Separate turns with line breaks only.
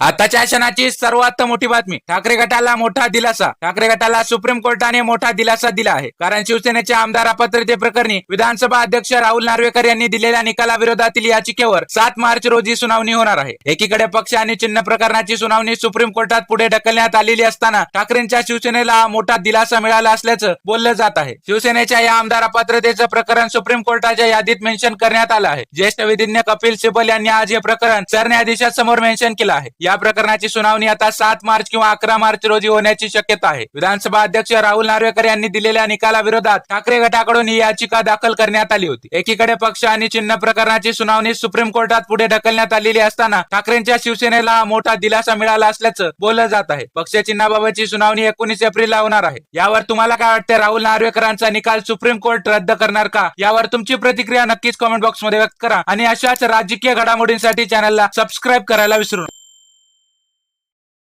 आताच्या क्षणाची सर्वात मोठी बातमी. ठाकरे गटाला मोठा दिलासा. ठाकरे गटाला सुप्रीम कोर्टाने मोठा दिलासा दिला आहे. कारण शिवसेनेचे आमदार अपात्रतेप्रकरणी विधानसभा अध्यक्ष राहुल नार्वेकर यांनी दिलेल्या निकालाविरोधातील याचिकेवर सात मार्च रोजी सुनावणी होणार आहे. एकीकडे पक्ष आणि चिन्ह प्रकरणाची सुनावणी सुप्रीम कोर्टात पुढे ढकलण्यात आलेली असताना ठाकरेंच्या शिवसेनेला मोठा दिलासा मिळाला असल्याचं बोललं जात आहे. शिवसेनेच्या या आमदार अपात्रतेचं प्रकरण सुप्रीम कोर्टाच्या यादीत मेन्शन करण्यात आलं आहे. ज्येष्ठ विधिज्ञ कपिल सिबल यांनी आज हे प्रकरण सरन्यायाधीशासमोर मेन्शन केलं आहे. या प्रकरणाची सुनावणी आता सात मार्च किंवा अकरा मार्च रोजी होण्याची शक्यता आहे. विधानसभा अध्यक्ष राहुल नार्वेकर यांनी दिलेल्या निकालाविरोधात ठाकरे गटाकडून ही याचिका दाखल करण्यात आली होती. एकीकडे पक्ष आणि चिन्ह प्रकरणाची सुनावणी सुप्रीम कोर्टात पुढे ढकलण्यात आलेली असताना ठाकरेंच्या शिवसेनेला मोठा दिलासा मिळाला असल्याचं बोललं जात आहे. पक्ष चिन्हाबाबतची सुनावणी एकोणीस एप्रिलला होणार आहे. यावर तुम्हाला काय वाटतं? राहुल नार्वेकरांचा निकाल सुप्रीम कोर्ट रद्द करणार का? यावर तुमची प्रतिक्रिया नक्कीच कमेंट बॉक्समध्ये व्यक्त करा आणि अशाच राजकीय घडामोडींसाठी चॅनलला सबस्क्राईब करायला विसरू नका.